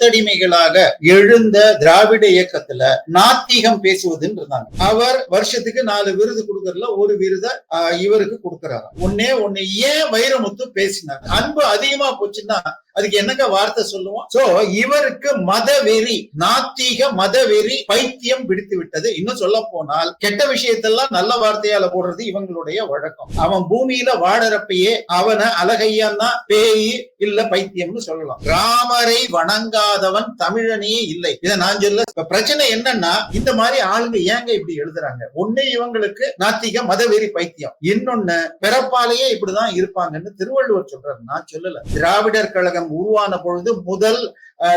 கொத்தடிமைகளாக எழுந்த திராவிட இயக்கத்துல நாத்திகம் பேசுவதுன்னு இருந்தாங்க. அவர் வருஷத்துக்கு நாலு விருது கொடுக்கறதுல ஒரு விருத இவருக்கு கொடுக்கறாரு ஒன்னே ஒண்ணு ஏன் வைரமுத்து பேசினார்? அன்பு அதிகமா போச்சுன்னா அதுக்கு என்னங்க வார்த்தை சொல்லுவோம்? சோ இவருக்கு மதவெறி நாத்திக மதவெறி பைத்தியம் பிடித்து விட்டது. இன்னும் சொல்ல போனால் கெட்ட விஷயத்தெல்லாம் நல்ல வார்த்தையால போடுறது இவங்களுடைய வழக்கம். அவன் பூமியில வாழறப்பயே அவனை அழகையான்னா பேய் இல்ல பைத்தியம்னு சொல்லலாம். ராமரை வணங்காதவன் தமிழனே இல்லை. இதை நான் சொல்ல பிரச்சனை என்னன்னா இந்த மாதிரி ஆளுங்க ஏங்க இப்படி எழுதுறாங்க? ஒண்ணு இவங்களுக்கு நாத்திக மதவெறி பைத்தியம். இன்னொன்னு பிறப்பாலேயே இப்படிதான் இருப்பாங்கன்னு திருவள்ளுவர் சொல்றாரு. நான் சொல்லல. திராவிடர் கழகம் உருவான பொழுது முதல்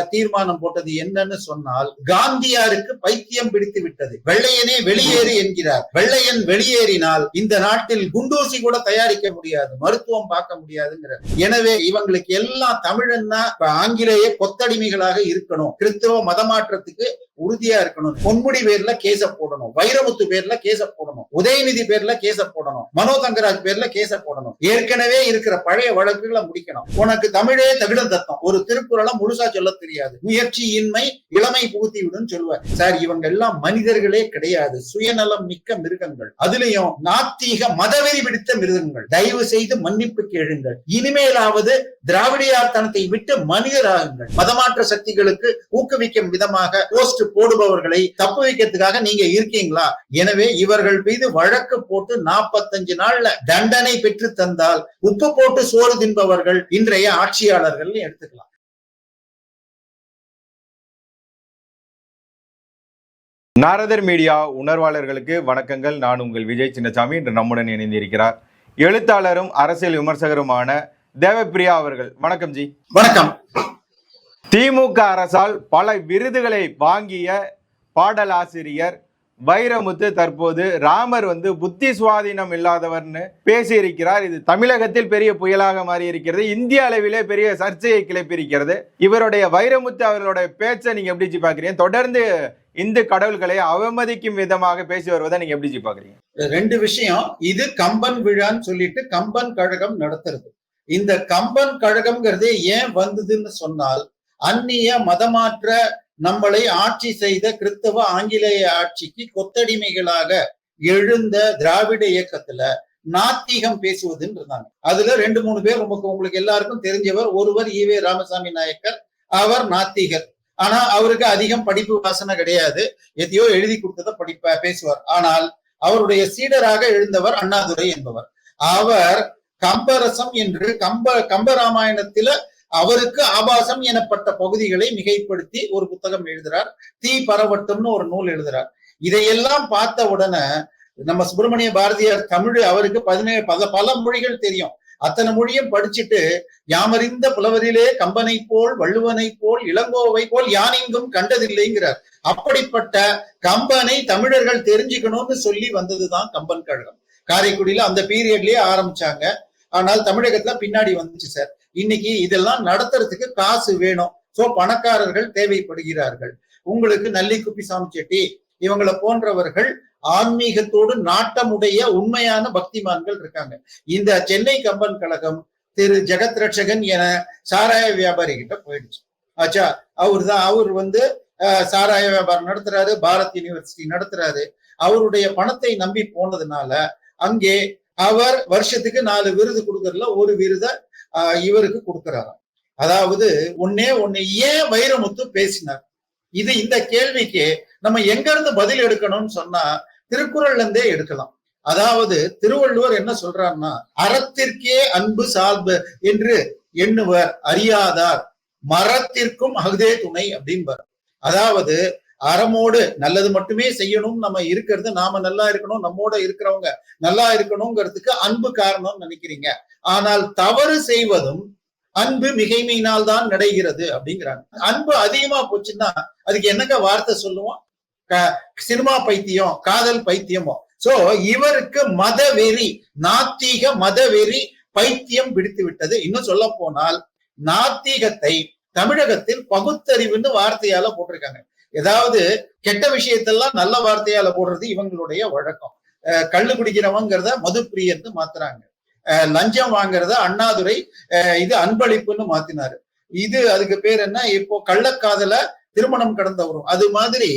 தீர்மானம் போட்டது என்னன்னு சொன்னால் காந்தியாருக்கு பைத்தியம் பிடித்து விட்டது. வெள்ளையனே வெளியேறு என்கிறார். வெள்ளையன் வெளியேறினால் இந்த நாட்டில் குண்டூசி கூட தயாரிக்க முடியாது மருத்துவம் பார்க்க முடியாதுங்கிறார். எனவே இவங்களுக்கு எல்லாம் தமிழன்னா ஆங்கிலேய கொத்தடிமைகளாக இருக்கணும். கிறிஸ்தவ மதமாற்றத்துக்கு உறுதியா இருக்கணும். பொன்முடி பேர்ல கேச போடணும். வைரமுத்து பேர்ல கேச போடணும். உதயநிதி பேர்ல கேச போடணும். மனோ தங்கராஜ் பேர்ல கேச போடணும். ஏற்கனவே இருக்கிற பழைய வழக்குகளை முடிக்கணும். உனக்கு தமிழே தகுடம் தத்தம். ஒரு திருக்குறளை முழுசா சொல்ல தெரியாது. முயற்சியின்மை இளமை புகுத்தி சொல்லுவார் சார் இவங்க எல்லாம் மனிதர்களே கிடையாது. சுயநலம் மிக்க மிருகங்கள். அதுலயும் நாத்திக மதவெறி பிடித்த மிருகங்கள். தயவு செய்து மன்னிப்பு கேளுங்கள். இனிமேலாவது திராவிடியார்த்தனத்தை விட்டு மனிதராகுங்கள். மதமாற்ற சக்திகளுக்கு ஊக்குவிக்கும் விதமாக போஸ்ட் போடுபவர்களை தப்பு வைக்கிறதுக்காக நீங்க இருக்கீங்களா? எனவே இவர்கள் மீது வழக்கு போட்டு நாற்பத்தஞ்சு நாள்ல தண்டனை பெற்று தந்தால் உப்பு போட்டு சோறு தின்பவர்கள் இன்றைய ஆட்சியாளர்கள் எடுத்துக்கலாம். நாரதர் மீடியா உணர்வாளர்களுக்கு வணக்கங்கள். நான் உங்கள் விஜய் சின்னசாமி. இன்று நம்முடன் இணைந்திருக்கிறார். எழுத்தாளரும் அரசியல் விமர்சகருமான தேவப்பிரியா அவர்கள். வணக்கம் ஜி. வணக்கம். திமுக அரசால் பல விருதுகளை வாங்கிய பாடலாசிரியர் வைரமுத்து தற்போது ராமர் வந்து புத்தி சுவாதீனம் இல்லாதவர்னு பேசியிருக்கிறார். இது தமிழகத்தில் பெரிய புயலாக மாறி இருக்கிறது இந்திய அளவிலே பெரிய சர்ச்சையை கிளப்பியிருக்கிறது. இவருடைய வைரமுத்து அவர்களுடைய பேச்சை நீங்க எப்படி பாக்குறீங்க தொடர்ந்து இந்து கடவுள்களை அவமதிக்கும் விதமாக பேசி வருவதை நீங்க எப்படி பாக்குறீங்க ரெண்டு விஷயம் இது கம்பன் விழான்னு சொல்லிட்டு கம்பன் கழகம் நடத்துறது. இந்த கம்பன் கழகம்ங்கிறது ஏன் வந்ததுன்னு சொன்னால் அந்நிய மதமாற்ற நம்மளை ஆட்சி செய்த கிறிஸ்தவ ஆங்கிலேய ஆட்சிக்கு கொத்தடிமைகளாக எழுந்த திராவிட இயக்கத்துல நாத்திகம் பேசுவதுன்னு இருந்தாங்க. அதுல ரெண்டு மூணு பேர் உங்களுக்கு உங்களுக்கு எல்லாருக்கும் தெரிஞ்சவர் ஒருவர் ஈவே ராமசாமி நாயக்கர் அவர் நாத்திகர். ஆனா அவருக்கு அதிகம் படிப்பு வாசனை கிடையாது. எதையோ எழுதி கொடுத்ததை படிப்ப பேசுவார். ஆனால் அவருடைய சீடராக எழுந்தவர் அண்ணாதுரை என்பவர். அவர் கம்பரசம் என்று கம்ப கம்பராமாயணத்தில அவருக்கு ஆபாசம் எனப்பட்ட பகுதிகளை மிகைப்படுத்தி ஒரு புத்தகம் எழுதுறார். தீ பரவட்டும்னு ஒரு நூல் எழுதுறார். இதையெல்லாம் பார்த்த உடனே நம்ம சுப்பிரமணிய பாரதியார் தமிழ் அவருக்கு பதினேழு பல பல மொழிகள் தெரியும். அத்தனை மொழியும் படிச்சுட்டு யாமறிந்த புலவரிலே கம்பனை போல் வள்ளுவனை போல் இளங்கோவை போல் யானைங்கும் கண்டதில்லைங்கிறார். அப்படிப்பட்ட கம்பனை தமிழர்கள் தெரிஞ்சுக்கணும்னு சொல்லி வந்ததுதான் கம்பன் கழகம். காரைக்குடியில அந்த பீரியட்லயே ஆரம்பிச்சாங்க. ஆனால் தமிழகத்துல பின்னாடி வந்துச்சு சார். இன்னைக்கு இதெல்லாம் நடத்துறதுக்கு காசு வேணும். சோ பணக்காரர்கள் தேவைப்படுகிறார்கள். உங்களுக்கு நல்லிக்குப்பி சாமி செட்டி இவங்களை போன்றவர்கள் ஆன்மீகத்தோடு நாட்டமுடைய உண்மையான பக்திமான்கள் இருக்காங்க. இந்த சென்னை கம்பன் கழகம் திரு ஜெகத் ரட்சகன் என சாராய வியாபாரி கிட்ட போயிடுச்சு. ஆச்சா அவர் தான் அவர் வந்து சாராய வியாபாரம் நடத்துறாரு பாரத் யூனிவர்சிட்டி நடத்துறாரு. அவருடைய பணத்தை நம்பி போனதுனால அங்கே அவர் வருஷத்துக்கு நாலு விருது கொடுக்கறதுல ஒரு விருதை இவருக்கு கொடுக்கிறாராம். அதாவது ஒன்னே ஒண்ணு ஏன் வைரமுத்து பேசினார்? இது இந்த கேள்விக்கு நம்ம எங்க இருந்து பதில் எடுக்கணும்னு சொன்னா திருக்குறள்ல இருந்தே எடுக்கலாம். அதாவது திருவள்ளுவர் என்ன சொல்றாருன்னா அறத்திற்கே அன்பு சால்பு என்று எண்ணுவர் அறியாதார். மரத்திற்கும் அகுதே துணை அப்படின்பார் அதாவது அறமோடு நல்லது மட்டுமே செய்யணும் நம்ம இருக்கிறது நாம நல்லா இருக்கணும் நம்மோட இருக்கிறவங்க நல்லா இருக்கணுங்கிறதுக்கு அன்பு காரணம்னு நினைக்கிறீங்க. ஆனால் தவறு செய்வதும் அன்பு மிகைமையினால் தான் நடைகிறது அப்படிங்கிறாங்க. அன்பு அதிகமா போச்சுன்னா அதுக்கு என்னங்க வார்த்தை சொல்லுவோம்? சினிமா பைத்தியம் காதல் பைத்தியமோ. சோ இவருக்கு மதவெறி நாத்திக மதவெறி பைத்தியம் பிடித்து விட்டது. இன்னும் சொல்ல போனால் நாத்திகத்தை தமிழகத்தில் பகுத்தறிவுன்னு வார்த்தையால போட்டிருக்காங்க. ஏதாவது கெட்ட விஷயத்தெல்லாம் நல்ல வார்த்தையால போடுறது இவங்களுடைய வழக்கம். கள்ளு குடிக்கிறவங்கிறத மதுப்பிரியன்னு மாத்துறாங்க. லஞ்சம் வாங்குறத அண்ணாதுரை இது அன்பளிப்புன்னு மாத்தினாரு. இது அதுக்கு பேர் என்ன? இப்போ கள்ளக்காதல திருமணம் கடந்த வரும் அது மாதிரி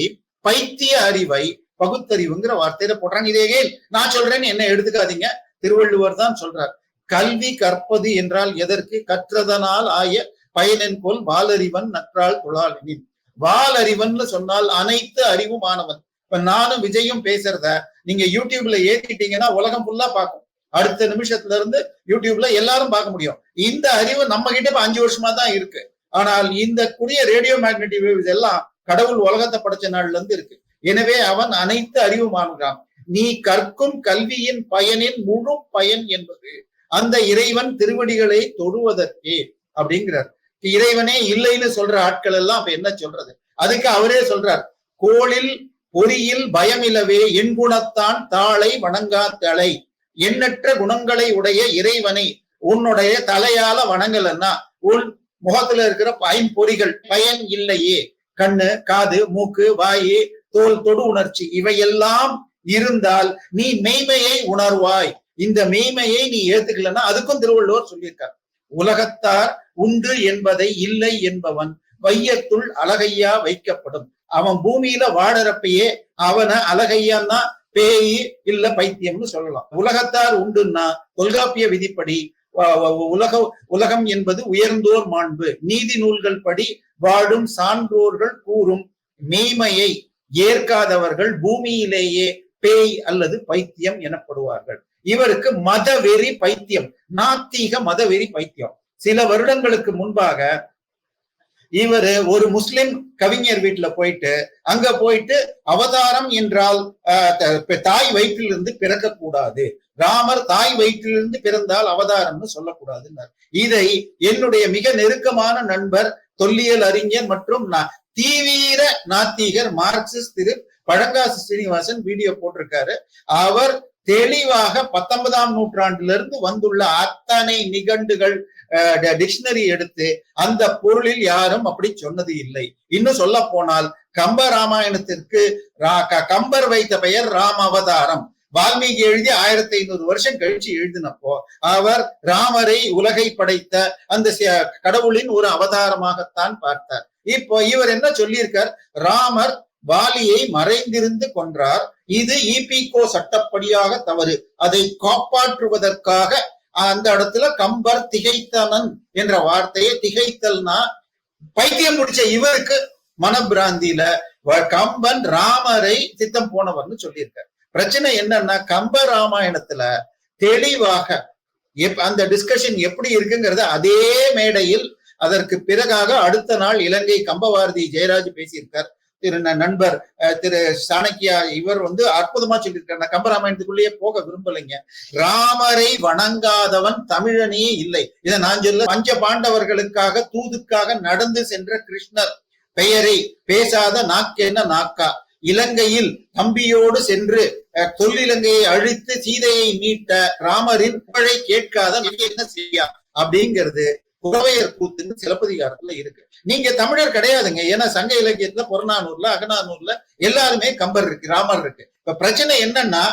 பைத்திய அறிவை பகுத்தறிவுங்கிற வார்த்தையில போடுறாங்க. இதே நான் சொல்றேன்னு என்ன எடுத்துக்காதீங்க. திருவள்ளுவர் தான் சொல்றார். கல்வி கற்பது என்றால் எதற்கு? கற்றதனால் ஆய பயனென் போல் வாலறிவன் நற்றால் தொழாளினின். வாலறிவன் சொன்னால் அனைத்து அறிவுமானவன். இப்ப நானும் விஜயும் பேசுறத நீங்க யூடியூப்ல ஏத்திட்டீங்கன்னா உலகம் ஃபுல்லா பார்க்கும். அடுத்த நிமிஷத்துல இருந்து யூடியூப்ல எல்லாரும் பார்க்க முடியும். இந்த அறிவு நம்ம கிட்ட இப்ப அஞ்சு வருஷமா தான் இருக்கு. ஆனால் இந்த கூடிய ரேடியோ மேக்னெட்டிக் வேவ்ஸ் எல்லாம் கடவுள் உலகத்தை படைச்ச நாள்ல இருந்து இருக்கு. எனவே அவன் அனைத்து அறிவுமானுகிறான் நீ கற்கும் கல்வியின் பயனின் முழு பயன் என்பது அந்த இறைவன் திருவடிகளை தொடுவதற்கே அப்படிங்கிறார். இறைவனே இல்லைன்னு சொல்ற ஆட்கள் எல்லாம் அப்ப என்ன சொல்றது? அதுக்கு அவரே சொல்றார் கோளில் பொறியில் பயமிலவே என் குணத்தான் தாளை வணங்கா தலை எண்ணற்ற குணங்களை உடைய இறைவனை உன்னுடைய தலையால வணங்கலன்னா உன் முகத்துல இருக்கிற ஐம்பொறிகள் பயன் இல்லையே. கண்ணு காது மூக்கு வாயு தோல் தொடு உணர்ச்சி இவையெல்லாம் இருந்தால் நீ மெய்மையை உணர்வாய். இந்த மெய்மையை நீ ஏத்துக்கலன்னா அதுக்கும் திருவள்ளுவர் சொல்லியிருக்கார். உலகத்தார் உண்டு என்பதை இல்லை என்பவன் வையத்துள் அழகையா வைக்கப்படும். அவன் பூமியில வாழறப்பயே அவனை அழகையான்னா பேய் இல்ல பைத்தியம்னு சொல்லலாம். உலகத்தார் உண்டுன்னா தொல்காப்பிய விதிப்படி உலக உலகம் என்பது உயர்ந்தோர் மாண்பு. நீதி நூல்கள் படி வாழும் சான்றோர்கள் கூறும் மெய்மையை ஏற்காதவர்கள் பூமியிலேயே பேய் அல்லது பைத்தியம் எனப்படுவார்கள். இவருக்கு மதவெறி பைத்தியம் நாத்திக மதவெறி பைத்தியம். சில வருடங்களுக்கு முன்பாக இவரு ஒரு முஸ்லிம் கவிஞர் வீட்டுல போயிட்டு அங்க போயிட்டு அவதாரம் என்றால் தாய் வயிற்றிலிருந்து பிறக்க கூடாது ராமர் தாய் வயிற்றிலிருந்து பிறந்தால் அவதாரம்னு சொல்லக்கூடாதுன்னார். இதை என்னுடைய மிக நெருக்கமான நண்பர் தொல்லியல் அறிஞர் மற்றும் தீவிர நாத்திகர் மார்க்சிஸ்ட் திரு பழங்காசு ஸ்ரீனிவாசன் வீடியோ போட்டிருக்காரு. அவர் தெளிவாக பத்தொன்பதாம் நூற்றாண்டுல இருந்து வந்துள்ள அத்தனை நிகண்டுகள் டிக்ஷனரி எடுத்து அந்த பொருளில் யாரும் அப்படி சொன்னது இல்லை. இன்னும் சொல்ல போனால் கம்ப ராமாயணத்திற்கு கம்பர் வைத்த பெயர் ராம அவதாரம் வால்மீகி எழுதி ஆயிரத்தி ஐநூறு வருஷம் கழிச்சு எழுதினப்போ அவர் ராமரை உலகை படைத்த அந்த கடவுளின் ஒரு அவதாரமாகத்தான் பார்த்தார். இப்போ இவர் என்ன சொல்லியிருக்கார்? ராமர் வாலியை மறைந்திருந்து கொன்றார். இது இபிகோ சட்டப்படியாக தவறு. அதை காப்பாற்றுவதற்காக அந்த இடத்துல கம்பர் திகைத்தனன் என்ற வார்த்தையை திகைத்தல்னா பைத்தியம் முடிச்ச இவருக்கு மனப்பிராந்தியில வ- கம்பன் ராமரை சித்தம் போனவர்னு சொல்லியிருக்கார். பிரச்சனை என்னன்னா கம்ப ராமாயணத்துல தெளிவாக எப்- அந்த டிஸ்கஷன் எப்படி இருக்குங்கிறத அதே மேடையில் அதற்கு பிறகாக அடுத்த நாள் இலங்கை கம்பபாரதி ஜெயராஜ் பேசியிருக்கார். திரு நண்பர் திரு சாணக்கியா இவர் வந்து அற்புதமா சொல்லியிருக்காரு. நான் கம்பராமாயணத்துக்குள்ளேயே போக விரும்பலைங்க. ராமரை வணங்காதவன் தமிழனே இல்லை. இதை நான் சொல்ல பஞ்ச பாண்டவர்களுக்காக தூதுக்காக நடந்து சென்ற கிருஷ்ணர் பெயரை பேசாத நாக்கென்ன நாக்கா. இலங்கையில் தம்பியோடு சென்று அஹ், தொல்லிலங்கையை அழித்து சீதையை மீட்ட ராமரின் புகழை கேட்காத என்ன செய்யா அப்படிங்கிறது குறவையர் கூத்துன்னு சிலப்பதிகாரத்துல இருக்கு. நீங்க தமிழர் கிடையாதுங்க. ஏன்னா சங்க இலக்கியத்துல புறநானூர்ல அகநானூர்ல எல்லாருமே கம்பர் இருக்கு ராமர் இருக்கு. இப்ப பிரச்சனை என்னன்னா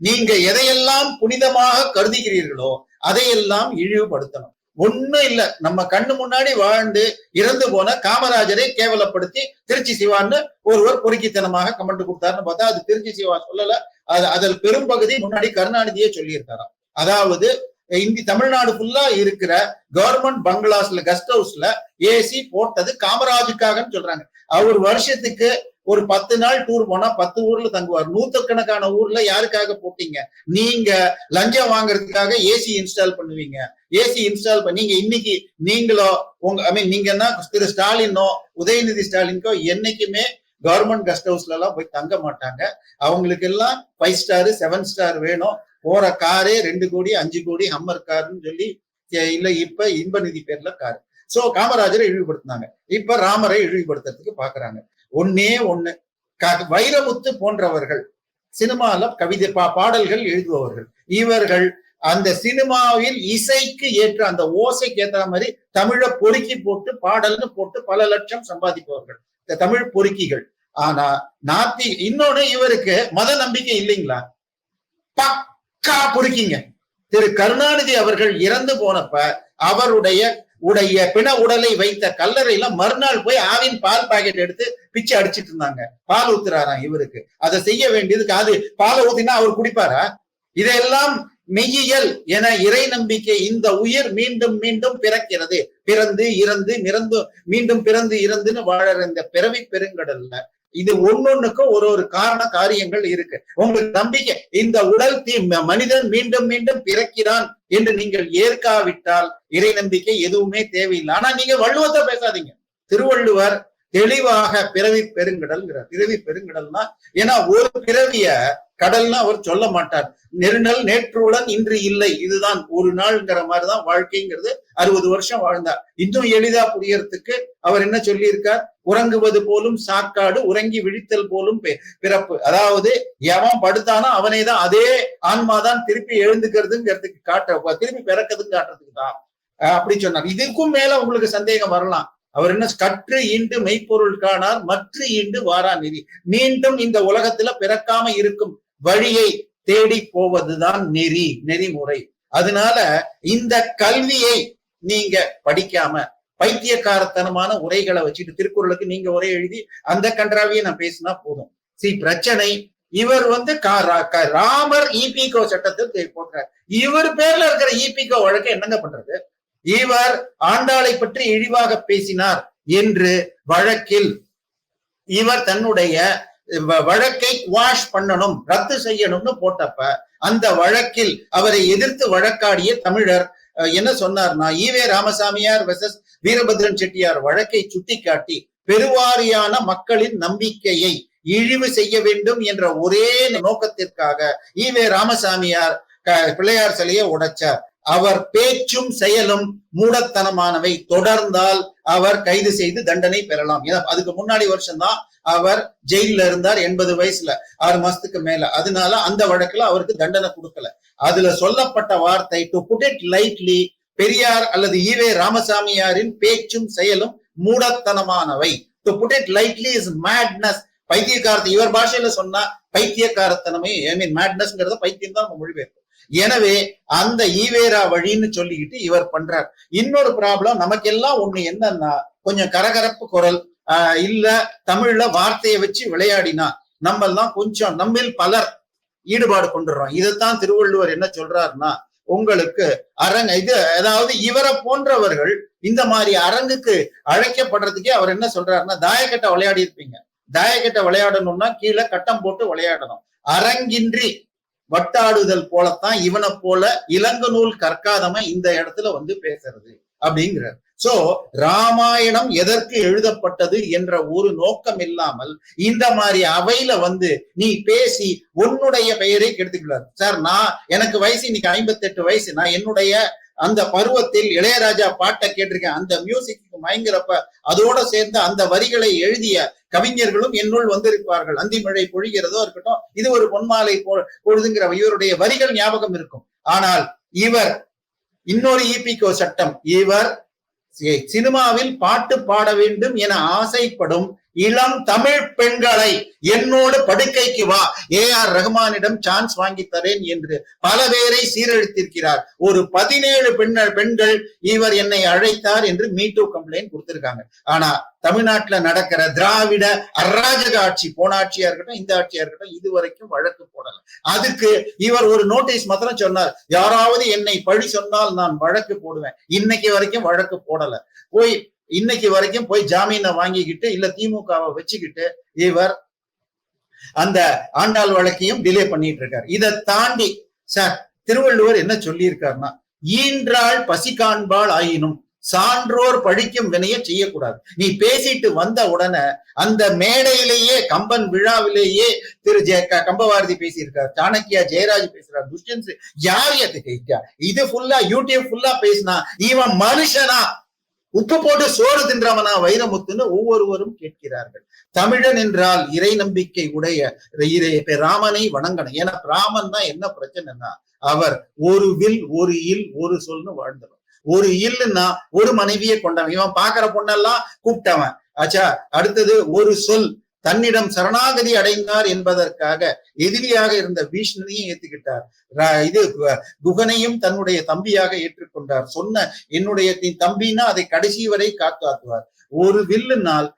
நீங்க எதையெல்லாம் புனிதமாக கருதுகிறீர்களோ அதையெல்லாம் இழிவுபடுத்தணும். ஒண்ணும் இல்ல. நம்ம கண்ணு முன்னாடி வாழ்ந்து இறந்து போன காமராஜரை கேவலப்படுத்தி திருச்சி சிவான்னு ஒருவர் பொறுக்கித்தனமாக கமெண்ட் கொடுத்தாருன்னு பார்த்தா அது திருச்சி சிவா சொல்லல. அது அதில் பெரும்பகுதி முன்னாடி கருணாநிதியே சொல்லியிருக்காராம். அதாவது இந்தி தமிழ்நாடு ஃபுல்லா இருக்கிற கவர்மெண்ட் பங்களாஸ்ல கெஸ்ட் ஹவுஸ்ல ஏசி போட்டது காமராஜுக்காகன்னு சொல்றாங்க. அவர் வருஷத்துக்கு ஒரு பத்து நாள் டூர் போனா பத்து ஊர்ல தங்குவார். நூத்துக்கணக்கான ஊர்ல யாருக்காக போட்டீங்க? நீங்க லஞ்சம் வாங்குறதுக்காக ஏசி இன்ஸ்டால் பண்ணுவீங்க. ஏசி இன்ஸ்டால் பண்ணி நீங்க இன்னைக்கு நீங்களோ உங்க ஐ மீன் நீங்கன்னா திரு ஸ்டாலினோ உதயநிதி ஸ்டாலின்கோ என்னைக்குமே கவர்மெண்ட் கெஸ்ட் ஹவுஸ்ல எல்லாம் போய் தங்க மாட்டாங்க. அவங்களுக்கு எல்லாம் ஃபைவ் ஸ்டார் செவன் ஸ்டார் வேணும். போற காரே ரெண்டு கோடி அஞ்சு கோடி ஹம்மர் கார்னு சொல்லி இல்ல இப்ப இன்ப நிதி பேர்ல காரு. சோ காமராஜரை இழிவுபடுத்தினாங்க. இப்ப ராமரை இழிவுபடுத்துறதுக்கு பாக்குறாங்க. ஒன்னே ஒண்ணு. க- வைரமுத்து போன்றவர்கள் சினிமால கவிதை பா பாடல்கள் எழுதுபவர்கள். இவர்கள் அந்த சினிமாவில் இசைக்கு ஏற்ற அந்த ஓசைக்கு ஏற்ற மாதிரி தமிழை பொறுக்கி போட்டு பாடல்னு போட்டு பல லட்சம் சம்பாதிப்பவர்கள். இந்த தமிழ் பொறுக்கிகள். ஆனா நாத்தி இன்னொன்னு இவருக்கு மத நம்பிக்கை இல்லைங்களா? பக்கா பொறுக்கிங்க திரு கருணாநிதி அவர்கள் இறந்து போனப்ப அவருடைய உடைய பிண உடலை வைத்த கல்லறையில மறுநாள் போய் ஆவின் பால் பாக்கெட் எடுத்து பிச்சை அடிச்சிட்டு இருந்தாங்க. பால் ஊத்துறாராம் இவருக்கு. அதை செய்ய வேண்டியதுக்கு அது பாலை ஊத்தினா அவர் குடிப்பாரா? இதெல்லாம் மெய்யியல் என இறை நம்பிக்கை இந்த உயிர் மீண்டும் மீண்டும் பிறக்கிறது. பிறந்து இறந்து நிறந்து மீண்டும் பிறந்து இறந்துன்னு வாழற இந்த பிறவி பெருங்கடல்ல இது ஒன்னொன்னுக்கும் ஒரு ஒரு காரண காரியங்கள் இருக்கு. உங்களுக்கு நம்பிக்கை இந்த உடல் தீ மனிதன் மீண்டும் மீண்டும் பிறக்கிறான் என்று நீங்கள் ஏற்காவிட்டால் இறை நம்பிக்கை எதுவுமே தேவையில்லை. ஆனா நீங்க வள்ளுவத்தை பேசாதீங்க. திருவள்ளுவர் தெளிவாக பிறவி பெருங்கடல்ங்கிறார். பிறவி பெருங்கடல்னா ஏன்னா ஒரு பிறவிய கடல்னா அவர் சொல்ல மாட்டார். நெருநல் நேற்றுடன் இன்று இல்லை. இதுதான் ஒரு நாள்ங்கிற மாதிரிதான் வாழ்க்கைங்கிறது அறுபது வருஷம் வாழ்ந்தார். இன்னும் எளிதா புரியறதுக்கு அவர் என்ன சொல்லியிருக்கார்? உறங்குவது போலும் சாக்காடு உறங்கி விழித்தல் போலும் பிறப்பு. அதாவது எவன் படுத்தானோ அவனே தான் அதே ஆன்மாதான் திருப்பி எழுந்துக்கிறதுங்கிறதுக்கு காட்ட திருப்பி பிறக்கிறதுன்னு காட்டுறதுக்கு தான். அப்படி சொன்னார். இதுக்கும் மேல உங்களுக்கு சந்தேகம் வரலாம். அவர் என்ன கற்று ஈண்டு மெய்ப்பொருள் காணார் மற்ற ஈண்டு வாரா நெறி மீண்டும் இந்த உலகத்துல பிறக்காம இருக்கும். வழியை தேடி போவதுதான் நெறி நெறிமுறை. அதனால இந்த கல்வியை நீங்க படிக்காம பைத்தியக்காரத்தனமான உரைகளை வச்சுட்டு திருக்குறளுக்கு நீங்க உரை எழுதி அந்த கன்றாவியை நான் பேசினா போதும். சி பிரச்சனை இவர் வந்து ரா- க- ராமர் இபிகோ சட்டத்தை போடுறார். இவர் பேர்ல இருக்கிற இபிகோ வழக்கு என்னங்க பண்றது? இவர் ஆண்டாளை பற்றி இழிவாக பேசினார் என்று வழக்கில் இவர் தன்னுடைய வழக்கை வாஷ் பண்ணணும் ரத்து செய்யணும்னு போட்டப்ப அந்த வழக்கில் அவரை எதிர்த்து வழக்காடிய தமிழர் அஹ், என்ன சொன்னார்னா ஈவே ராமசாமியார் வெசஸ் வீரபத்ரன் செட்டியார் வழக்கை சுட்டிக்காட்டி பெருவாரியான மக்களின் நம்பிக்கையை இழிவு செய்ய வேண்டும் என்ற ஒரே நோக்கத்திற்காக ஈவே ராமசாமியார் பிள்ளையார் சிலையை உடைச்சார். அவர் பேச்சும் செயலும் மூடத்தனமானவை. தொடர்ந்தால் அவர் கைது செய்து தண்டனை பெறலாம். ஏன்னா அதுக்கு முன்னாடி வருஷம்தான் அவர் ஜெயில்ல இருந்தார் எண்பது வயசுல ஆறு மாசத்துக்கு மேல. அதனால அந்த வழக்குல அவருக்கு தண்டனை கொடுக்கல. அதுல சொல்லப்பட்ட வார்த்தை to put it lightly Periyar அல்லது ஈவே ராமசாமியாரின் பேச்சும் செயலும் மூடத்தனமானவை. To put it lightly is madness பைத்தியக்காரத்தை இவர் பாஷையில சொன்னா பைத்தியக்காரத்தனமே ஐ மீன் மேட்னஸ்ங்கிறத பைத்தியம் தான் மொழிபெயர்க்கும் எனவே அந்த ஈவேரா வழின்னு சொல்லிக்கிட்டு இவர் பண்றார். இன்னொரு ப்ராப்ளம் நமக்கெல்லாம் ஒண்ணு என்னன்னா கொஞ்சம் கரகரப்பு குரல் ஆஹ் இல்ல தமிழ்ல வார்த்தையை வச்சு விளையாடினா நம்ம எல்லாம் கொஞ்சம் நம்மில் பலர் ஈடுபாடு கொண்டுறோம். இதைத்தான் திருவள்ளுவர் என்ன சொல்றாருன்னா உங்களுக்கு அரங்க இது அதாவது இவரை போன்றவர்கள் இந்த மாதிரி அரங்குக்கு அழைக்கப்படுறதுக்கே அவர் என்ன சொல்றாருன்னா தாயக்கட்டை விளையாடி இருப்பீங்க தாயக்கட்டை விளையாடணும்னா கீழே கட்டம் போட்டு விளையாடணும். அரங்கின்றி வட்டாடுதல் போலத்தான் இவனை போல இளங்க நூல் கற்காதவன் இந்த இடத்துல வந்து பேசுறது அப்படிங்கிறார். சோ ராமாயணம் எதற்கு எழுதப்பட்டது என்ற ஒரு நோக்கம் இல்லாமல் இந்த மாதிரி அவையில வந்து நீ பேசி உன்னுடைய பெயரை கெடுத்துக்கிறார் சார் நான் எனக்கு வயசு இன்னைக்கு ஐம்பத்தெட்டு வயசு. நான் என்னுடைய அந்த பருவத்தில் இளையராஜா பாட்டை கேட்டிருக்கேன். அந்த மியூசிக் மயங்கிறப்ப அதோட சேர்ந்து அந்த வரிகளை எழுதிய கவிஞர்களும் என்னுள் வந்திருப்பார்கள். அந்திமழை பொழிகிறதோ இருக்கட்டும் இது ஒரு பொன்மாலை பொ- பொழுதுங்கிற இவருடைய வரிகள் ஞாபகம் இருக்கும். ஆனால் இவர் இன்னொரு ஈபிகோ சட்டம் இவர் சினிமாவில் பாட்டு பாட வேண்டும் என ஆசைப்படும் இளம் தமிழ் பெண்களை என்னோடு படுக்கைக்கு வா. ஏ ஆர் ரஹ்மானிடம் சான்ஸ் வாங்கி தரேன் என்று பல பேரை சீரழித்திருக்கிறார். ஒரு பதினேழு பெண்கள் பெண்கள் இவர் என்னை அழைத்தார் என்று மீட்டு கம்ப்ளைண்ட் கொடுத்திருக்காங்க. ஆனா தமிழ்நாட்டுல நடக்கிற திராவிட அராஜக ஆட்சி போன ஆட்சியா இருக்கட்டும் இந்த ஆட்சியா இருக்கட்டும் இது வரைக்கும் வழக்கு போடல. அதுக்கு இவர் ஒரு நோட்டீஸ் மாத்திரம் சொன்னார். யாராவது என்னை பழி சொன்னால் நான் வழக்கு போடுவேன். இன்னைக்கு வரைக்கும் வழக்கு போடல. போய் இன்னைக்கு வரைக்கும் போய் ஜாமீனை வாங்கிக்கிட்டு இல்ல திமுகவை வச்சுக்கிட்டு இவர் அந்த ஆண்டாள் வழக்கையும் டிலே பண்ணிட்டு இருக்காரு. இதை தாண்டி சார் திருவள்ளுவர் என்ன சொல்லியிருக்காருன்னா ஈன்றாள் பசி காண்பாள் ஆயினும் சான்றோர் பழிக்கும் வினைய செய்யக்கூடாது. நீ பேசிட்டு வந்த உடனே அந்த மேடையிலேயே கம்பன் விழாவிலேயே திரு ஜெய கம்பவாரதி பேசியிருக்கார் சாணக்கியா ஜெயராஜ் பேசுறார் துஷ்யன் யார் எதுக்கு இது ஃபுல்லா யூடியூப் ஃபுல்லா பேசினா இவன் மனுஷனா? உப்பு போட்டு சோறு தின்றவனா வைரமுத்துன்னு ஒவ்வொருவரும் கேட்கிறார்கள். தமிழன் என்றால் இறை நம்பிக்கை உடைய இறை- ராமனை வணங்கணும். ஏன்னா ராமன் தான் என்ன பிரச்சனைன்னா அவர் ஒரு வில் ஒரு இல் ஒரு சொல்னு வாழ்ந்தவன் ஒரு இல்லுன்னா ஒரு மனைவியை கொண்டவன். இவன் பாக்குற பொண்ணெல்லாம் கூப்பிட்டவன். ஆச்சா அடுத்தது ஒரு சொல். தன்னிடம் சரணாகதி அடைந்தார் என்பதற்காக எதிரியாக இருந்த பீஷ்ணனையும் ஏத்துக்கிட்டார். ர- இது குகனையும் தன்னுடைய தம்பியாக ஏற்றுக்கொண்டார். சொன்ன என்னுடைய நீ தம்பின்னா அதை கடைசி வரை காத்தாக்குவார் ஒரு வில்லுனால்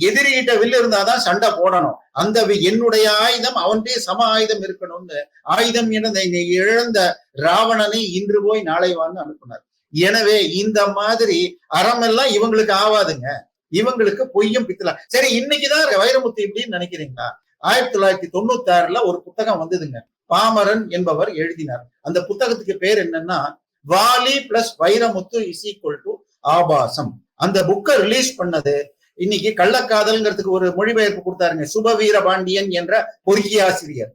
எதிரிகிட்ட வில்லு இருந்தாதான் சண்டை போடணும். அந்த வி- என்னுடைய ஆயுதம் அவன்கிட்ட சம ஆயுதம் இருக்கணும்னு ஆயுதம் என இழந்த ராவணனை இன்று போய் நாளை வான்னு அனுப்புனார். எனவே இந்த மாதிரி அறமெல்லாம் இவங்களுக்கு ஆவாதுங்க. இவங்களுக்கு பொய்யும் பித்தலாம் சரி இன்னைக்குதான் வைரமுத்து இப்படின்னு நினைக்கிறீங்களா? ஆயிரத்தி தொள்ளாயிரத்தி தொண்ணூத்தி ஆறுல ஒரு புத்தகம் வந்ததுங்க. பாமரன் என்பவர் எழுதினார். அந்த புத்தகத்துக்கு பேர் என்னன்னா Vaali plus Vairamuthu is equal to ஆபாசம். அந்த புக்கை ரிலீஸ் பண்ணது இன்னைக்கு கள்ளக்காதல்ங்கிறதுக்கு ஒரு மொழிபெயர்ப்பு கொடுத்தாருங்க. சுபவீர பாண்டியன் என்ற பொறியாசிரியர்.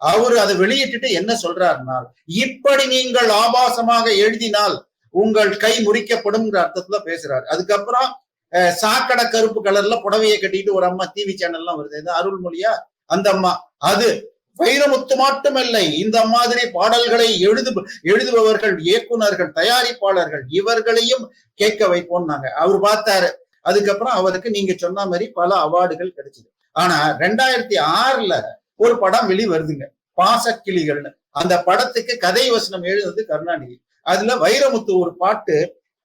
அவர் அதை வெளியிட்டுட்டு என்ன சொல்றாருனால் இப்படி நீங்கள் ஆபாசமாக எழுதினால் உங்கள் கை முறிக்கப்படும்ங்கிற அர்த்தத்துல பேசுறாரு. அதுக்கப்புறம் சாக்கடை கருப்பு கலர்ல புடவையை கட்டிட்டு ஒரு அம்மா டிவி சேனல்லாம் வருது. இது அருள்மொழியா? அந்த அம்மா. அது வைரமுத்து மட்டுமில்லை. இந்த மாதிரி பாடல்களை எழுது எழுதுபவர்கள் இயக்குனர்கள் தயாரிப்பாளர்கள் இவர்களையும் கேட்க வைப்போம்னாங்க. அவர் பார்த்தாரு. அதுக்கப்புறம் அவருக்கு நீங்க சொன்ன மாதிரி பல அவார்டுகள் கிடைச்சது. ஆனா ரெண்டாயிரத்தி ஆறுல ஒரு படம் வெளி வருதுங்க பாசக்கிளிகள்னு. அந்த படத்துக்கு கதை வசனம் எழுதுனது கருணாநிதி. அதுல வைரமுத்து ஒரு பாட்டு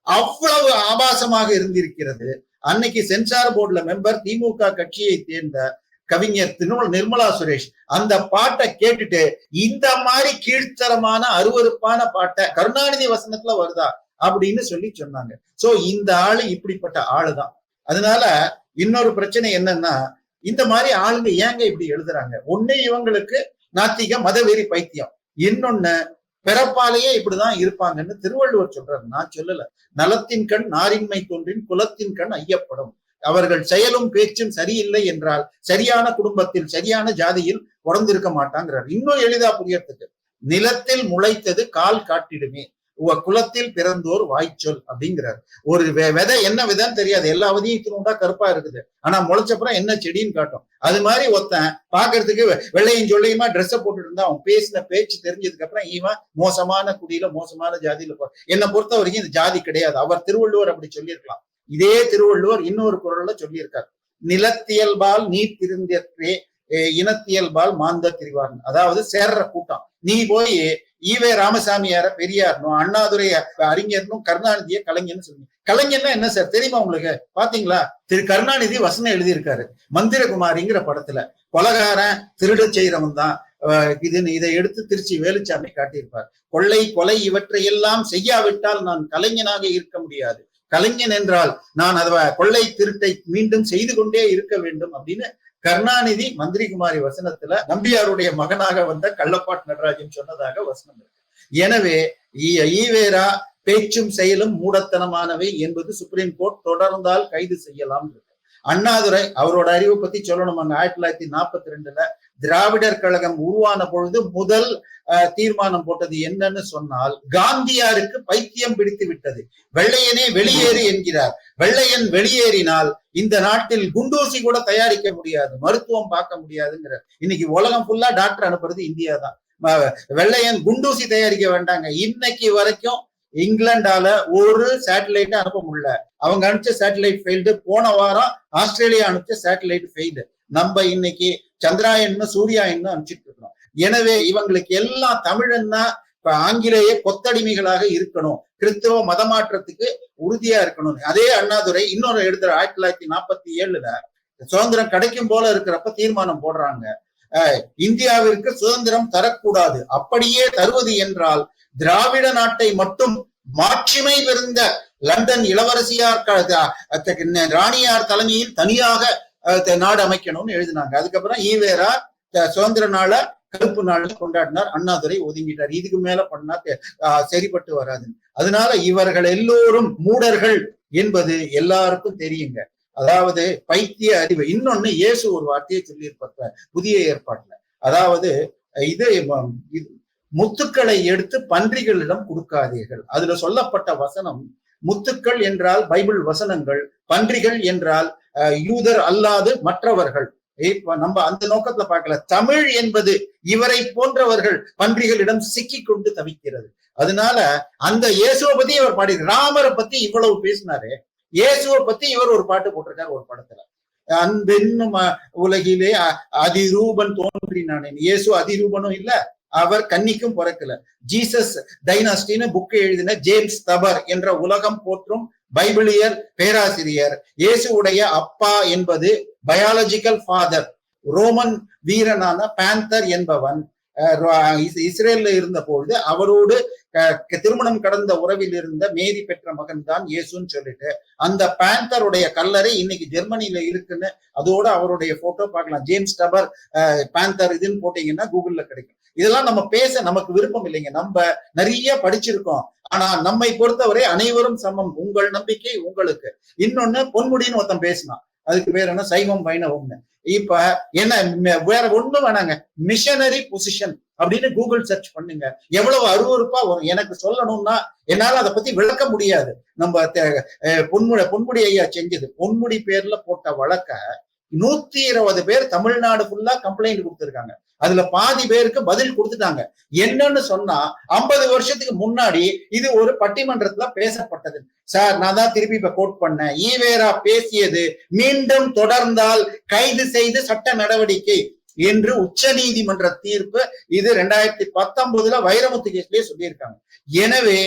அவ்வளவு ஆபாசமாக இருந்திருக்கிறது. அன்னைக்கு சென்சார் போர்டுல மெம்பர் திமுக கட்சியை சேர்ந்த கவிஞர் திருமல் நிர்மலா சுரேஷ் அந்த பாட்டை கேட்டுட்டு இந்த மாதிரி கீழ்த்தரமான அருவருப்பான பாட்டை கருணாநிதி வசனத்துல வருதா? அப்படின்னு சொல்லி சொன்னாங்க. சோ இந்த ஆளு இப்படிப்பட்ட ஆளுதான். அதனால இன்னொரு பிரச்சனை என்னன்னா இந்த மாதிரி ஆளுங்க ஏங்க இப்படி எழுதுறாங்க? ஒண்ணு இவங்களுக்கு நாத்திக மதவெறி பைத்தியம். இன்னொன்னு பிறப்பாலேயே இப்படிதான் இருப்பாங்கன்னு திருவள்ளுவர் சொல்றாரு. நான் சொல்லல. நலத்தின் கண் நாரின்மை தோன்றின் குலத்தின் கண் ஐயப்படும். அவர்கள் செயலும் பேச்சும் சரியில்லை என்றால் சரியான குடும்பத்தில் சரியான ஜாதியில் பிறந்திருக்க மாட்டாங்கிறார். இன்னும் எளிதா புரியறதுக்கு நிலத்தில் முளைத்தது கால் காட்டிடுமே. குலத்தில் பிறந்தோர் வாய்ச்சொல் அப்படிங்கிறார். ஒரு வெ- விதை என்ன விதைன்னு தெரியாது. எல்லா விதையும் இத்தினோண்டா கருப்பா இருக்குது. ஆனா முளைச்சப்புறம் என்ன செடின்னு காட்டும். அது மாதிரி ஒருத்தன் பாக்குறதுக்கு வெள்ளையும் சொல்லையுமா ட்ரெஸ்ஸை போட்டுட்டு இருந்தா அவன் பேசின பேச்சு தெரிஞ்சதுக்கு அப்புறம் இவன் மோசமான குடியில மோசமான ஜாதியில போ என்னை பொறுத்த வரைக்கும் இது ஜாதி கிடையாது. அவர் திருவள்ளுவர் அப்படி சொல்லியிருக்கலாம். இதே திருவள்ளுவர் இன்னொரு குரல்ல சொல்லியிருக்கார். நிலத்தியல்பால் நீ திருந்தியற்றே இனத்தியல்பால் மாந்த திரிவார் அதாவது சேர்ற கூட்டம். நீ போய் ஈவே ராமசாமியார பெரியார்னும் அண்ணாதுரை அறிஞர்னும் கருணாநிதிய கலைஞர்னு சொல்லுங்க. கலைஞர்னா என்ன சார்? தெரியுமா உங்களுக்கு? பாத்தீங்களா? திரு கருணாநிதி வசனம் எழுதியிருக்காரு. மந்திரகுமாரிங்கிற படத்துல. கொலகாரன் திருடு செய்யறவன் தான். இது இதை எடுத்து திருச்சி வேலுச்சாமி காட்டியிருப்பார். கொள்ளை கொலை இவற்றையெல்லாம் செய்யாவிட்டால் நான் கலைஞனாக இருக்க முடியாது. கலைஞன் என்றால் நான் அத கொள்ளை திருட்டை மீண்டும் செய்து கொண்டே இருக்க வேண்டும் அப்படின்னு கருணாநிதி மந்திரிகுமாரி வசனத்துல நம்பியாருடைய மகனாக வந்த கள்ளப்பாட் நடராஜன் சொன்னதாக வசனம் இருக்கு. எனவே ஈவேரா பேச்சும் செயலும் மூடத்தனமானவை என்பது சுப்ரீம் கோர்ட் தொடர்ந்தால் கைது செய்யலாம் இருக்கு. அண்ணாதுரை அவரோட அறிவை பத்தி சொல்லணும். ஆயிரத்தி தொள்ளாயிரத்தி நாற்பத்தி ரெண்டுல திராவிடர் கழகம் உருவான பொழுது முதல் தீர்மானம் போட்டது என்னன்னு சொன்னால் காந்தியாருக்கு பைத்தியம் பிடித்து விட்டது. வெள்ளையனே வெளியேறு என்கிறார். வெள்ளையன் வெளியேறினால் இந்த நாட்டில் குண்டூசி கூட தயாரிக்க முடியாது மருத்துவம் பார்க்க முடியாதுங்கிற இன்னைக்கு உலகம் ஃபுல்லா டாக்டர் அனுப்புறது இந்தியா தான் வெள்ளையன் குண்டூசி தயாரிக்க வேண்டாங்க. இன்னைக்கு வரைக்கும் இங்கிலாந்தால ஒரு சேட்டலைட் அனுப்ப முடியல. அவங்க அனுப்பிச்ச சேட்டலைட் ஃபெயில்டு போன வாரம் ஆஸ்திரேலியா அனுப்பிச்ச சேட்டலைட் ஃபெயில்டு நம்ம இன்னைக்கு சந்திராயன் சூர்யாயன் அனுப்பிச்சிட்டு இருக்கிறோம். எனவே இவங்களுக்கு எல்லாம் தமிழன்னா இப்ப ஆங்கிலேய கொத்தடிமைகளாக இருக்கணும். கிறிஸ்தவ மதமாற்றத்துக்கு உறுதியா இருக்கணும். அதே அண்ணாதுரை இன்னொரு எழுதுற ஆயிரத்தி தொள்ளாயிரத்தி நாற்பத்தி ஏழுல சுதந்திரம் கிடைக்கும் போல இருக்கிறப்ப தீர்மானம் போடுறாங்க. அஹ், இந்தியாவிற்கு சுதந்திரம் தரக்கூடாது. அப்படியே தருவது என்றால் திராவிட நாட்டை மட்டும் மாட்சிமை பெருந்த லண்டன் இளவரசியார் த- ராணியார் தலைமையில் தனியாக த- நாடு அமைக்கணும்னு எழுதினாங்க. அதுக்கப்புறம் ஈவேரா சுதந்திர நாள கருப்பு நாள் கொண்டாடினார். அண்ணாதுரை ஒதுங்கிட்டார். இதுக்கு மேல பண்ணா தெ- சரிப்பட்டு வராது. அதனால இவர்கள் எல்லோரும் மூடர்கள் என்பது எல்லாருக்கும் தெரியுங்க. அதாவது பைத்திய அறிவு. இன்னொன்னு இயேசு ஒரு வார்த்தையை சொல்லியிருப்பார். புதிய ஏற்பாட்டுல. அதாவது இது முத்துக்களை எடுத்து பன்றிகளிடம் கொடுக்காதீர்கள். அதுல சொல்லப்பட்ட வசனம் முத்துக்கள் என்றால் பைபிள் வசனங்கள் பன்றிகள் என்றால் அஹ், யூதர் அல்லாது மற்றவர்கள். நம்ம அந்த நோக்கத்துல பார்க்கல. தமிழ் என்பது இவரை போன்றவர்கள் பன்றிகளிடம் சிக்கி கொண்டு தவிக்கிறது. அதனால அந்த இயேசுவை பத்தி இவர் பாடி ராமரை பத்தி இவ்வளவு பேசினாரு. இயேசுவை பத்தி இவர் ஒரு பாட்டு போட்டிருக்காரு ஒரு படத்துல. அன்பென்னும் உலகிலே அ- அதிரூபன் தோன்றினானே இயேசு அதிரூபனும் இல்ல. அவர் கன்னிக்கும் பிறக்கல. ஜீசஸ் டைனாஸ்டின்னு புக்கு எழுதின ஜேம்ஸ் தபர் என்ற உலகம் போற்றும் பைபிளியர் பேராசிரியர். இயேசுடைய அப்பா என்பது பயாலஜிக்கல் ஃபாதர் ரோமன் வீரனான பேந்தர் என்பவன். இஸ்ரேல்ல இருந்த பொழுது அவரோடு திருமணம் கடந்த உறவில் இருந்த மேரி பெற்ற மகன் தான் இயேசுன்னு சொல்லிட்டு அந்த பேந்தருடைய கல்லறை இன்னைக்கு ஜெர்மனியில இருக்குன்னு அதோட அவருடைய போட்டோ பார்க்கலாம். ஜேம்ஸ் டபர் பேந்தர் இதுன்னு போட்டீங்கன்னா கூகுள்ல கிடைக்கும். இதெல்லாம் நம்ம பேச நமக்கு விருப்பம் இல்லைங்க. நம்ம நிறைய படிச்சிருக்கோம். ஆனா நம்மை பொறுத்தவரை அனைவரும் சமம். உங்கள் நம்பிக்கை உங்களுக்கு. இன்னொன்னு பொன்முடின்னு ஒருத்தன் பேசினான். அதுக்கு பேர் என்ன? சைவம் வைணவம்னு. இப்ப என்ன வேற ஒண்ணும் வேணாங்க. மிஷனரி பொசிஷன் அப்படின்னு கூகுள் சர்ச் பண்ணுங்க. எவ்வளவு அருவருப்பா வரும். எனக்கு சொல்லணும்னா என்னால அதை பத்தி விளக்க முடியாது. நம்ம பொன்முடி பொன்முடி ஐயா செஞ்சது. பொன்முடி பேர்ல போட்ட வழக்க நூத்தி இருபது பேர் தமிழ்நாடு ஃபுல்லா கம்ப்ளைண்ட் கொடுத்துருக்காங்க. அதுல பாதி பேருக்கு பதில் கொடுத்துட்டாங்க. என்னன்னு சொன்னா ஐம்பது வருஷத்துக்கு முன்னாடி இது ஒரு பட்டிமன்றத்துல பேசப்பட்டது. சார் நான் தான் திருப்பி இப்ப கோட் பண்ணேன். ஈவேரா பேசியது மீண்டும் தொடர்ந்தால் கைது செய்து சட்ட நடவடிக்கை என்று உச்ச நீதிமன்ற தீர்ப்பு இது ரெண்டாயிரத்தி பத்தொன்பதுல வைரமுத்து கேஸ்லயே சொல்லியிருக்காங்க. எனவே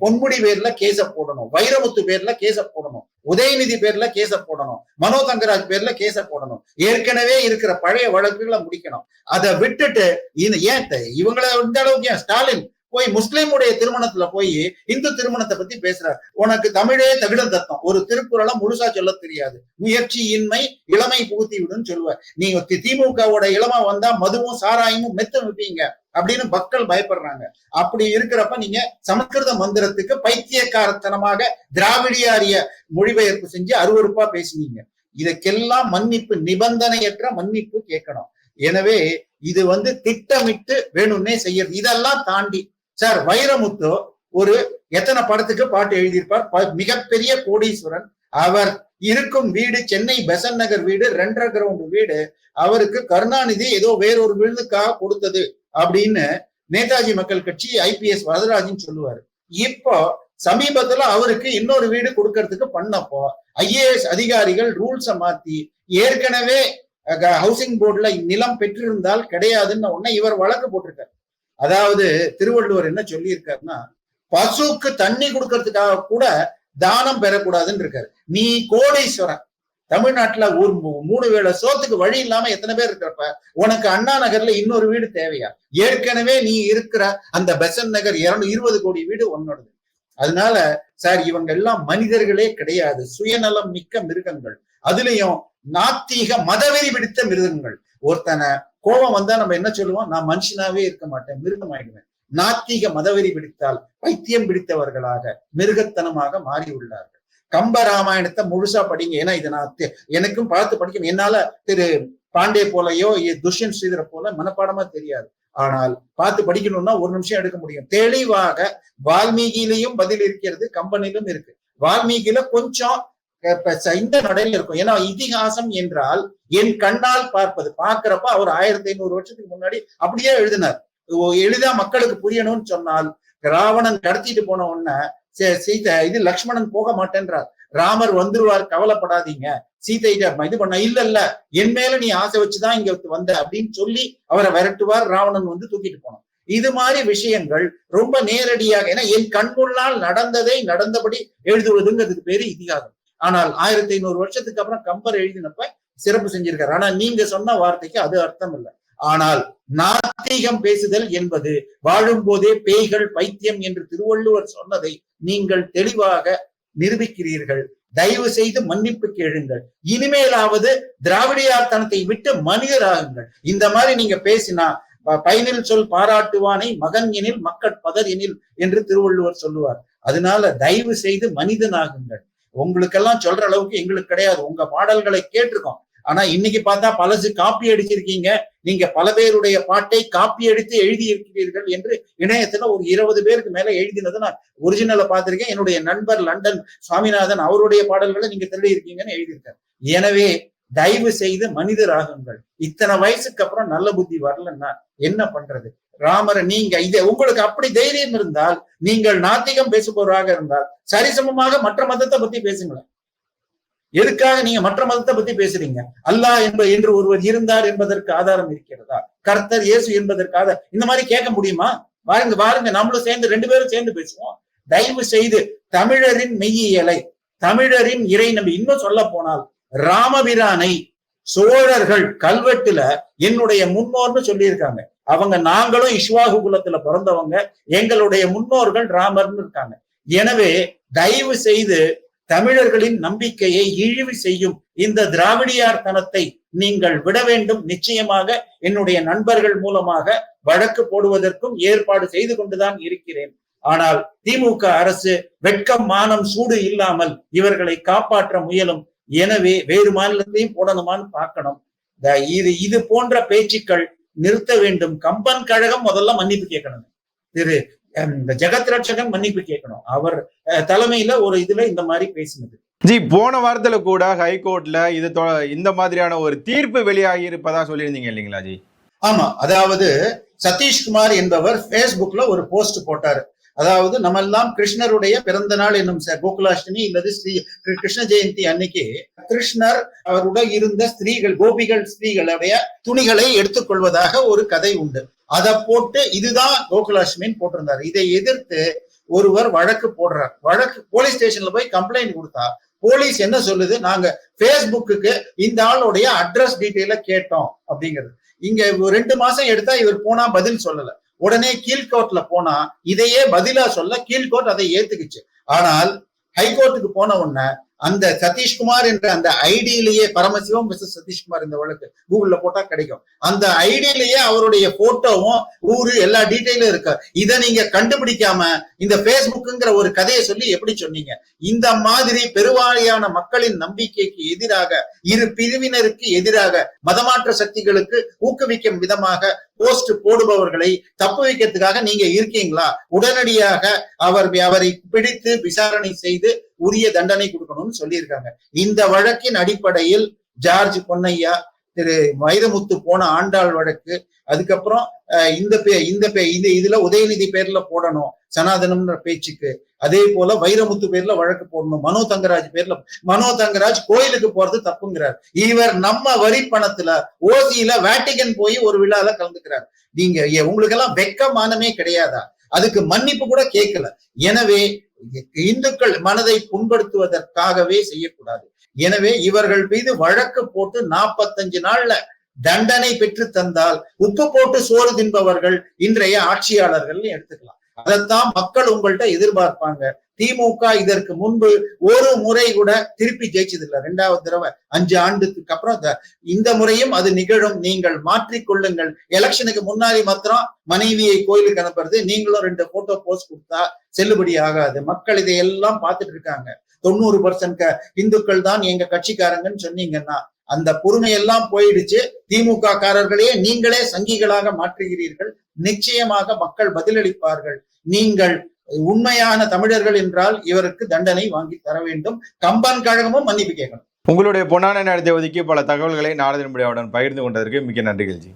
பொன்முடி பேர்ல கேச போடணும் வைரமுத்து பேர்ல கேச போடணும் உதயநிதி பேர்ல கேச போடணும் மனோ தங்கராஜ் பேர்ல கேச போடணும் ஏற்கனவே இருக்கிற பழைய வழக்குகளை முடிக்கணும். அதை விட்டுட்டு இது ஏன் இவங்களை இந்த அளவுக்கு ஏன்? ஸ்டாலின் போய் முஸ்லிமுடைய திருமணத்துல போய் இந்து திருமணத்தை பத்தி பேசுறாரு. உனக்கு தமிழே தகிடம் தத்தம். ஒரு திருக்குறளை முழுசா சொல்ல தெரியாது. முயற்சியின்மை இளமை புகுத்தி விடுன்னு சொல்லுவ நீங்க திமுகவோட இளமை வந்தா மதுவும் சாராயமும் மெத்த வைப்பீங்க அப்படின்னு மக்கள் பயப்படுறாங்க. அப்படி இருக்கிறப்ப நீங்க சமஸ்கிருத மந்திரத்துக்கு பைத்தியக்காரத்தனமாக திராவிடியாரிய மொழிபெயர்ப்பு செஞ்சு அருவருப்பா பேசுனீங்க. இதுக்கெல்லாம் மன்னிப்பு நிபந்தனையற்ற மன்னிப்பு கேட்கணும். எனவே இது வந்து திட்டமிட்டு வேணும்னே செய்யறது. இதெல்லாம் தாண்டி சார் வைரமுத்து ஒரு எத்தனை படத்துக்கு பாட்டு எழுதியிருப்பார்? ப- மிகப்பெரிய கோடீஸ்வரன். அவர் இருக்கும் வீடு சென்னை பெசன் நகர் வீடு ரெண்டரை கிரவுண்ட் வீடு. அவருக்கு கருணாநிதி ஏதோ வேறொரு விருதுக்காக கொடுத்தது அப்படின்னு நேதாஜி மக்கள் கட்சி ஐபிஎஸ் வரதராஜன் சொல்லுவாரு. இப்போ சமீபத்துல அவருக்கு இன்னொரு வீடு கொடுக்கறதுக்கு பண்ணப்போ ஐஏஎஸ் அதிகாரிகள் ரூல்ஸை மாத்தி ஏற்கனவே ஹவுசிங் போர்டுல நிலம் பெற்றிருந்தால் கிடையாதுன்னு உடனே இவர் வழக்கு போட்டிருக்காரு. அதாவது திருவள்ளுவர் என்ன சொல்லியிருக்காருன்னா பசுக்கு தண்ணி கொடுக்கறதுக்காக கூட தானம் பெறக்கூடாதுன்னு இருக்காரு. நீ கோடீஸ்வரன். தமிழ்நாட்டுல ஒரு மூ- மூணு வேளை சோத்துக்கு வழி இல்லாம எத்தனை பேர் இருக்கிறப்ப உனக்கு அண்ணா நகர்ல இன்னொரு வீடு தேவையா? ஏற்கனவே நீ இருக்கிற அந்த பெசன் நகர் இருநூறு இருபது கோடி வீடு உன்னோடது. அதனால சார் இவங்க எல்லாம் மனிதர்களே கிடையாது. சுயநலம் மிக்க மிருகங்கள். அதுலயும் நாத்திக மதவெறி பிடித்த மிருகங்கள். ஒருத்தனை கோபம் வந்தா நம்ம என்ன சொல்லுவோம்? நான் மனுஷனாவே இருக்க மாட்டேன் மிருகம் ஆயிடுவேன் நாத்திக மதவெறி பிடித்தால் பைத்தியம் பிடித்தவர்களாக மிருகத்தனமாக மாறி உள்ளார்கள் கம்ப ராமாயணத்தை முழுசா படிங்க. ஏன்னா இதை நான் எனக்கும் பார்த்து படிக்கணும் என்னால திரு பாண்டே போலயோ துஷ்யன் ஸ்ரீதர போல மனப்பாடமா தெரியாது. ஆனால் பார்த்து படிக்கணும்னா ஒரு நிமிஷம் எடுக்க முடியும். தெளிவாக வால்மீகியிலையும் பதில் இருக்கிறது கம்பனிலும் இருக்கு. வால்மீகியில கொஞ்சம் இந்த நடையில இருக்கும். ஏன்னா இதிகாசம் என்றால் என் கண்ணால் பார்ப்பது. பார்க்கிறப்ப அவர் ஆயிரத்தி ஐநூறு வருஷத்துக்கு முன்னாடி அப்படியே எழுதினார். ஓ, எளிதா மக்களுக்கு புரியணும்னு சொன்னால் ராவணன் கடத்திட்டு போன உடனே சீதை இது லக்ஷ்மணன் போக மாட்டேன்றார். ராமர் வந்துருவார் கவலைப்படாதீங்க. சீதைகிட்ட இது பண்ண இல்ல இல்ல என் மேல நீ ஆசை வச்சுதான் இங்க வந்த அப்படின்னு சொல்லி அவரை விரட்டுவார். ராவணன் வந்து தூக்கிட்டு போனோம் இது மாதிரி விஷயங்கள் ரொம்ப நேரடியாக ஏன்னா என் கண்முன்னால் நடந்ததை நடந்தபடி எழுதுவதுங்கிறதுக்கு பேரு இதிகாசம். ஆனால் ஆயிரத்தி ஐநூறு வருஷத்துக்கு அப்புறம் கம்பர் எழுதினப்ப சிறப்பு செஞ்சிருக்காரு. ஆனா நீங்க சொன்ன வார்த்தைக்கு அது அர்த்தம் இல்லை. ஆனால் நாத்திகம் பேசுதல் என்பது வாழும் போதே பேய்கள் பைத்தியம் என்று திருவள்ளுவர் சொன்னதை நீங்கள் தெளிவாக நிரூபிக்கிறீர்கள். தயவு செய்து மன்னிப்பு கேளுங்கள். இனிமேலாவது திராவிடியார்த்தனத்தை விட்டு மனிதராகுங்கள். இந்த மாதிரி நீங்க பேசினா பயனில் சொல் பாராட்டுவானை மகன் எனில் மக்கள் பதர் எனில் என்று திருவள்ளுவர் சொல்லுவார். அதனால தயவு செய்து மனிதனாகுங்கள். உங்களுக்கெல்லாம் சொல்ற அளவுக்கு எங்களுக்கு கிடையாது. உங்க பாடல்களை கேட்டிருக்கோம். ஆனா இன்னைக்கு பார்த்தா பலசு காப்பி அடிச்சிருக்கீங்க. நீங்க பல பேருடைய பாட்டை காப்பி அடித்து எழுதி இருக்கிறீர்கள் என்று இணையத்துல ஒரு இருபது பேருக்கு மேல எழுதினதை நான் ஒரிஜினலை பார்த்திருக்கேன். என்னுடைய நண்பர் லண்டன் சுவாமிநாதன் அவருடைய பாடல்களை நீங்க திருடி இருக்கீங்கன்னு எழுதியிருக்காரு. எனவே தயவு செய்து மனிதராகுங்கள். இத்தனை வயசுக்கு அப்புறம் நல்ல புத்தி வரலன்னா என்ன பண்றது? ராமரை நீங்க இதை உங்களுக்கு அப்படி தைரியம் இருந்தால் நீங்கள் நாத்திகம் பேசுபவராக இருந்தால் சரிசமமாக மற்ற மதத்தை பத்தி பேசுங்களேன். எதுக்காக நீங்க மற்ற மதத்தை பத்தி பேசுறீங்க? அல்லாஹ் என்ப என்று ஒருவர் இருந்தார் என்பதற்கு ஆதாரம் இருக்கிறதா? கர்த்தர் இயேசு என்பதற்காக இந்த மாதிரி கேட்க முடியுமா? வாருங்க வாருங்க நம்மளும் சேர்ந்து ரெண்டு பேரும் சேர்ந்து பேசுவோம். தயவு செய்து தமிழரின் மெய்யியலை தமிழரின் இறை நம்பி இன்னும் சொல்ல போனால் ராமபிரானை சோழர்கள் கல்வெட்டுல என்னுடைய முன்னோர்னு சொல்லியிருக்காங்க. அவங்க நாங்களும் இஸ்வாகு குலத்துல பிறந்தவங்க எங்களுடைய முன்னோர்கள் ராமர்னு இருக்காங்க. எனவே தயவு செய்து தமிழர்களின் நம்பிக்கையை இழிவு செய்யும் இந்த திராவிடியார் தனத்தை நீங்கள் விட வேண்டும் நிச்சயமாக என்னுடைய நண்பர்கள் மூலமாக வழக்கு போடுவதற்கும் ஏற்பாடு செய்து கொண்டுதான் இருக்கிறேன். ஆனால் திமுக அரசு வெட்கம் மானம் சூடு இல்லாமல் இவர்களை காப்பாற்ற முயலும். எனவே வேறு மாநிலத்தையும் போடணுமான்னு பார்க்கணும். இது இது போன்ற பேச்சுக்கள் நிறுத்த வேண்டும். கம்பன் கழகம் முதல்ல மன்னிப்பு கேட்கணும். திரு இந்த ஜெகத் ரட்சகன் மன்னிப்பு கேட்கணும். அவர் தலைமையில ஒரு இதுல இந்த மாதிரி பேசினது. ஜி போன வாரத்துல கூட ஹைகோர்ட்ல இது இந்த மாதிரியான ஒரு தீர்ப்பு வெளியாகி இருப்பதா சொல்லியிருந்தீங்க இல்லைங்களா ஜி? ஆமா. அதாவது சதீஷ்குமார் என்பவர் Facebookல ஒரு போஸ்ட் போட்டாரு. அதாவது நம்ம எல்லாம் கிருஷ்ணருடைய பிறந்த நாள் என்னும் கோகுலாஷ்டமி இல்லது ஸ்ரீ கிருஷ்ண ஜெயந்தி அன்னைக்கு கிருஷ்ணர் அவருடன் இருந்த ஸ்திரீகள் கோபிகள் ஸ்திரீகளுடைய துணிகளை எடுத்துக்கொள்வதாக ஒரு கதை உண்டு. அதை போட்டு இதுதான் கோகுலாஷ்டமின்னு போட்டிருந்தாரு. இதை எதிர்த்து ஒருவர் வழக்கு போடுறார். வழக்கு போலீஸ் ஸ்டேஷன்ல போய் கம்ப்ளைண்ட் கொடுத்தா போலீஸ் என்ன சொல்லுது? நாங்க பேஸ்புக்கு இந்த ஆளுடைய அட்ரஸ் டீட்டெயில கேட்டோம் அப்படிங்கிறது. இங்க ஒரு ரெண்டு மாசம் எடுத்தா இவர் போனா பதில் சொல்லல. உடனே கீழ்கோர்ட்ல போனா இதையே பதிலா சொல்ல கீழ்கோர்ட் அதை ஏத்துக்குச்சு. ஆனால் ஹைகோர்ட்டுக்கு போன உடனே அந்த சதீஷ்குமார் என்ற அந்த ஐடியிலேயே பரமசிவம் மிஸ்டர் சதீஷ்குமார் இந்த வழக்கு கூகுள்ல போட்டா கிடைக்கும். அந்த ஐடியிலேயே அவருடைய போட்டோவும் ஊரு எல்லா டீட்டெயிலும் இருக்கு. இதை நீங்க கண்டுபிடிக்காம இந்த பேஸ்புக்குங்கிற ஒரு கதையை சொல்லி எப்படி சொன்னீங்க? இந்த மாதிரி பெருவாரியான மக்களின் நம்பிக்கைக்கு எதிராக இரு பிரிவினருக்கு எதிராக மதமாற்ற சக்திகளுக்கு ஊக்குவிக்கும் விதமாக போஸ்ட் போடுபவர்களை தப்பு வைக்கிறதுக்காக நீங்க இருக்கீங்களா? உடனடியாக அவர் அவரை பிடித்து விசாரணை செய்து உரிய தண்டனை கொடுக்கணும்னு சொல்லியிருக்காங்க. இந்த வழக்கின் அடிப்படையில் ஜார்ஜ் பொன்னையா திரு வைரமுத்து போன ஆண்டாள் வழக்கு அதுக்கப்புறம் இந்த பே இந்த பே இது இதுல உதயநிதி பேர்ல போடணும் சனாதனம்ன்ற பேச்சுக்கு. அதே போல வைரமுத்து பேர்ல வழக்கு போடணும் மனோ தங்கராஜ் பேர்ல மனோ தங்கராஜ் கோயிலுக்கு போறது தப்புங்கிறார். இவர் நம்ம வரி பணத்துல ஓசியில வேட்டிகன் போய் ஒரு விழால கலந்துக்கிறார். நீங்க ஏ- உங்களுக்கெல்லாம் வெக்கமானமே கிடையாதா? அதுக்கு மன்னிப்பு கூட கேட்கல. எனவே இந்துக்கள் மனதை புண்படுத்துவதற்காகவே செய்யக்கூடாது. எனவே இவர்கள் மீது வழக்கு போட்டு நாற்பத்தஞ்சு நாள்ல தண்டனை பெற்று தந்தால் உப்பு போட்டு சோறு தின்பவர்கள் இன்றைய ஆட்சியாளர்கள் எடுத்துக்கலாம். அதைத்தான் மக்கள் உங்கள்கிட்ட எதிர்பார்ப்பாங்க. திமுக இதற்கு முன்பு ஒரு முறை கூட திருப்பி ஜெயிச்சது ரெண்டாவது தடவை அஞ்சு ஆண்டுக்கு அப்புறம் இந்த- இந்த முறையும் அது நிகழும். நீங்கள் மாற்றிக்கொள்ளுங்கள் எலெக்ஷனுக்கு முன்னாடி மாத்திரம் மனைவியை கோயிலுக்கு அனுப்புறது நீங்களும் ரெண்டு போட்டோ போஸ்ட் கொடுத்தா செல்லுபடி ஆகாது. மக்கள் இதையெல்லாம் பார்த்துட்டு இருக்காங்க. தொண்ணூறு பர்சன்ட் இந்துக்கள் தான் எங்க கட்சிக்காரங்கன்னு சொன்னீங்கன்னா அந்த பொறுமையெல்லாம் போயிடுச்சு. திமுக காரர்களே நீங்களே சங்கிகளாக மாற்றுகிறீர்கள். நிச்சயமாக மக்கள் பதிலளிப்பார்கள். நீங்கள் உண்மையான தமிழர்கள் என்றால் இவருக்கு தண்டனை வாங்கி தர வேண்டும். கம்பன் கழகமும் மன்னிப்பு கேட்கணும். உங்களுடைய பொன்னான நேரத்தை ஒதுக்கி பல தகவல்களை நாரதன் முடியாவுடன் பகிர்ந்து கொண்டதற்கு மிக்க நன்றிகள் ஜி